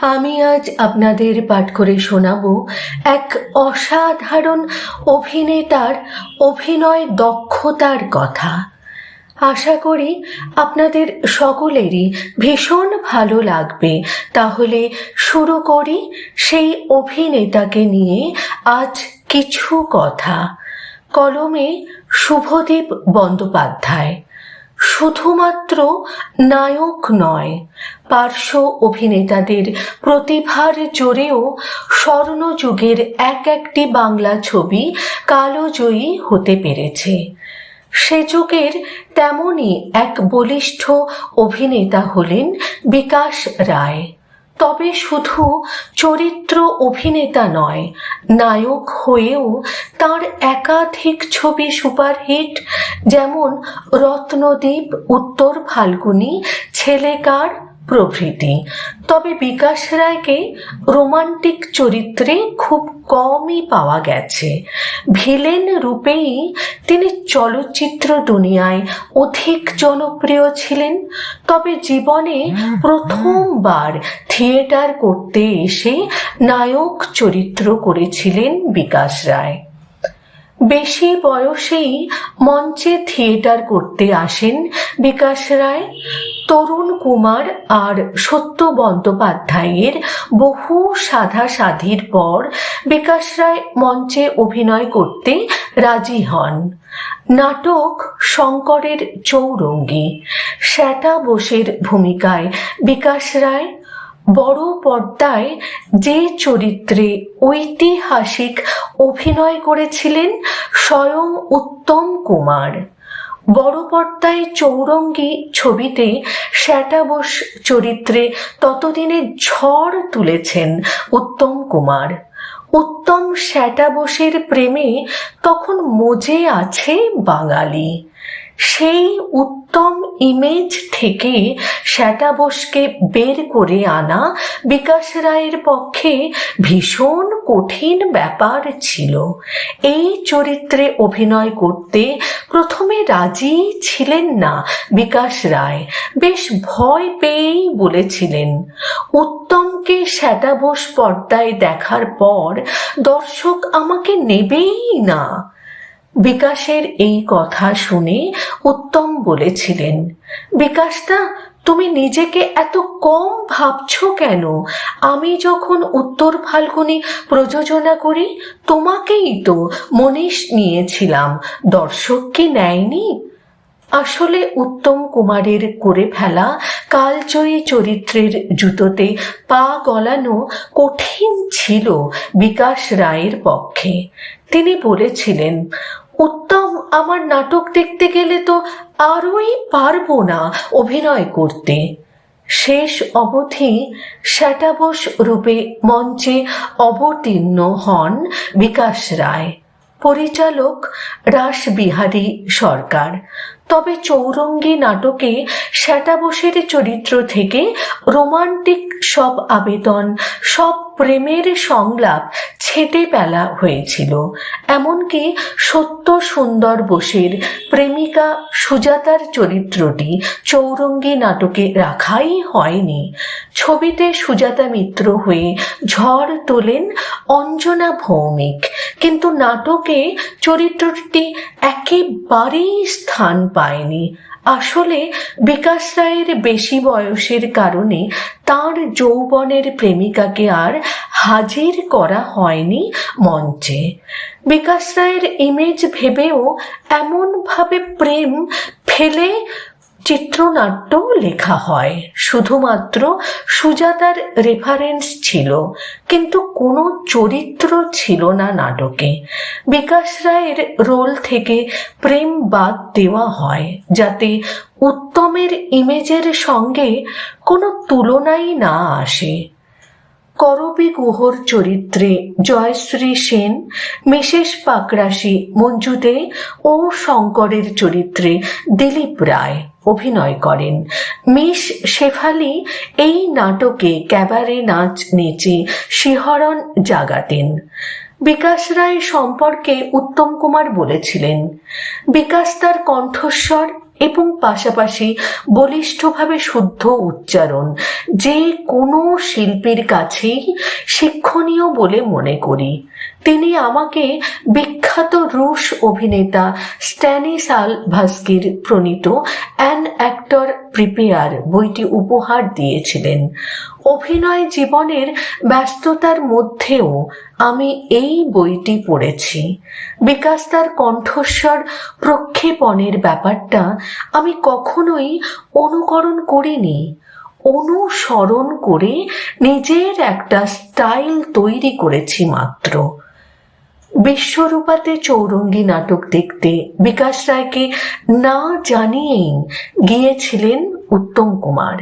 আমি আজ আপনাদের পাঠ করে শোনাব এক অসাধারণ অভিনেতার অভিনয় দক্ষতার কথা। আশা করি আপনাদের সকলেরই ভীষণ ভালো লাগবে। তাহলে শুরু করি সেই অভিনেতাকে নিয়ে আজ কিছু কথা। কলমে শুভদীপ বন্দ্যোপাধ্যায়। শুধুমাত্র নায়ক নয়, পার্শ্ব অভিনেতাদের প্রতিভার জোরেও স্বর্ণযুগের এক একটি বাংলা ছবি কালোজয়ী হতে পেরেছে। সে যুগের তেমনই এক বলিষ্ঠ অভিনেতা হলেন বিকাশ রায়। তবে শুধু চরিত্র অভিনেতা নয়, নায়ক হয়েও তার একাধিক ছবি সুপারহিট, যেমন রত্নদ্বীপ উত্তর ফাল্গুনি, ছেলেকার প্রভৃতি। তবে বিকাশ রায়কে রোমান্টিক চরিত্রে খুব কমই পাওয়া গেছে। ভিলেন রূপেই তিনি চলচ্চিত্র দুনিয়ায় অধিক জনপ্রিয় ছিলেন। তবে জীবনে প্রথমবার থিয়েটার করতে এসে নায়ক চরিত্র করেছিলেন বিকাশ রায়। বেশি বয়সেই মঞ্চে থিয়েটার করতে আসেন বিকাশ রায়, তরুণ কুমার আর সত্য বন্দ্যোপাধ্যায়ের বহু সাধা সাধির পর বিকাশ রায় মঞ্চে অভিনয় করতে রাজি হন। নাটক শঙ্করের চৌরঙ্গী শ্যাটা বোসের ভূমিকায় বিকাশ রায় বড় পর্দায় যে চরিত্রে ঐতিহাসিক অভিনয় করেছিলেন স্বয়ং উত্তম কুমার। বড় পর্দায় চৌরঙ্গী ছবিতে শ্যাটা বোস চরিত্রে ততদিনে ঝড় তুলেছেন উত্তম কুমার। উত্তম শ্যাটা বোসের প্রেমে তখন মজে আছে বাঙালি। সেই উত্তম ইমেজ থেকে শ্যাটা বোসকে বের করে আনা বিকাশ রায়ের পক্ষে ভীষণ কঠিন ব্যাপার ছিল। এই চরিত্রে অভিনয় করতে প্রথমে রাজি ছিলেন না বিকাশ রায়। বেশ ভয় পেয়েই বলেছিলেন, উত্তমকে শ্যাটা বোস পর্দায় দেখার পর দর্শক আমাকে নেবেই না। বিকাশের এই কথা শুনে উত্তম বলেছিলেন, বিকাশদা, তুমি নিজেকে এত কম ভাবছ কেন? আমি যখন উত্তর ফাল্গুনি প্রযোজনা করি, তোমাকেই তো মনীষ নিয়েছিলাম। দর্শক কি নেয়নি? আসলে উত্তম কুমারের করে ফেলা কালজয়ী চরিত্রের জুতোতে পা গলানো কঠিন ছিল বিকাশ রায়ের পক্ষে। তিনি বলেছিলেন উত্তম আমার নাটক দেখতে গেলে তো আরোই পারব না অভিনয় করতে। শেষ অবধি শ্যাটাবোস রূপে মঞ্চে অবতীর্ণ হন বিকাশ রায়, পরিচালক রাসবিহারী সরকার। তবে চৌরঙ্গী নাটকে শ্যাটাবোসের চরিত্র থেকে রোমান্টিক সব আবেদন, সব প্রেমের সংলাপ ছেটে ফেলা হয়েছিল। এমনকি সত্য সুন্দর বোসের প্রেমিকা সুজাতার চরিত্রটি চৌরঙ্গী নাটকে রাখাই হয়নি। ছবিতে সুজাতা মিত্র হয়ে ঝড় তোলেন অঞ্জনা ভৌমিক। কিন্তু নাটকে চরিত্রটি একেবারেই স্থান পায়নি। আসলে বিকাশ রায়ের বেশি বয়সের কারণে তার যৌবনের প্রেমিকাকে আর হাজির করা হয়নি মঞ্চে। বিকাশ রায়ের ইমেজ ভেবেও এমনভাবে প্রেম ফেলে চিত্রনাট্য লেখা হয়। শুধুমাত্র সুজাতার রেফারেন্স ছিল, কিন্তু কোনো চরিত্র ছিল না নাটকে। বিকাশ রায়ের রোল থেকে প্রেম বাদ দেওয়া হয়, যাতে উত্তমের ইমেজের সঙ্গে কোনো তুলনাই না আসে। করবি গুহর চরিত্রে জয়শ্রী সেন, মিসেস পাকরাশি মঞ্জু দে ও শঙ্করের চরিত্রে দিলীপ রায় অভিনয় করেন। মিস শেফালি এই নাটকে ক্যাবারে নাচ নেচে শিহরণ জাগাতেন। বিকাশ রায় সম্পর্কে উত্তম কুমার বলেছিলেন, বিকাশ তার কণ্ঠস্বর এবং পাশাপাশি বলিষ্ঠভাবে শুদ্ধ উচ্চারণ। যে কোনো শিল্পীর কাছেই শিক্ষণীয় বলে মনে করি। তিনি আমাকে বিখ্যাত রুশ অভিনেতা স্ট্যানিসাল ভাস্কির প্রণীত অ্যান অ্যাক্টর প্রিপেয়ার বইটি উপহার দিয়েছিলেন। অভিনয় জীবনের ব্যস্ততার মধ্যেও আমি এই বইটি পড়েছি। বিকাশ তার কণ্ঠস্বর প্রক্ষেপণের ব্যাপারটা আমি কখনোই অনুকরণ করিনি। অনুসরণ করে নিজের একটা স্টাইল তৈরি করেছি মাত্র। বিশ্বরূপাতে চৌরঙ্গী নাটক দেখতে বিকাশ রায়কে না জানিয়েই গিয়েছিলেন উত্তম কুমার।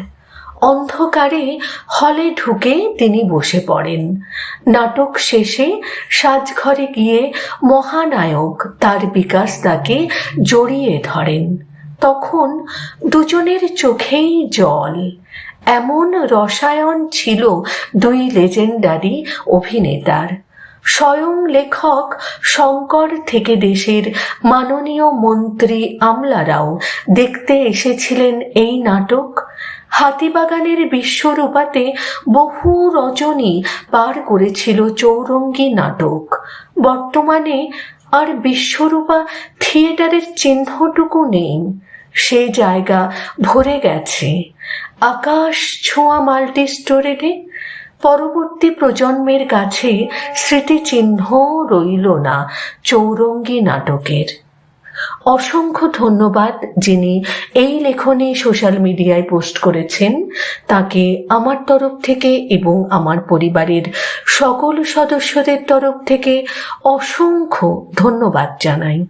অন্ধকারে হলে ঢুকে তিনি বসে পড়েন। নাটক শেষে সাজঘরে গিয়ে মহানায়ক তার বিকাশ তাকে জড়িয়ে ধরেন। তখন দুজনের চোখেই জল। এমন রসায়ন ছিল দুই লেজেন্ডারি অভিনেতার। স্বয়ং লেখক শঙ্কর থেকে দেশের মাননীয় মন্ত্রী আমলারাও দেখতে এসেছিলেন এই নাটক। হাতিবাগানের বিশ্বরূপাতে বহু রজনী পার করেছিল চৌরঙ্গী নাটক। বর্তমানে আর বিশ্বরূপা থিয়েটারের চিহ্নটুকু নেই। সে জায়গা ভরে গেছে। আকাশ ছোঁয়া মাল্টি স্টোরেডে পরবর্তী প্রজন্মের কাছে স্মৃতিচিহ্ন রইল না চৌরঙ্গী নাটকের। অসংখ্য ধন্যবাদ যিনি এই লেখনী সোশ্যাল মিডিয়ায় পোস্ট করেছেন। তাকে আমার তরফ থেকে এবং আমার পরিবারের সকল সদস্যদের তরফ থেকে অসংখ্য ধন্যবাদ জানাই।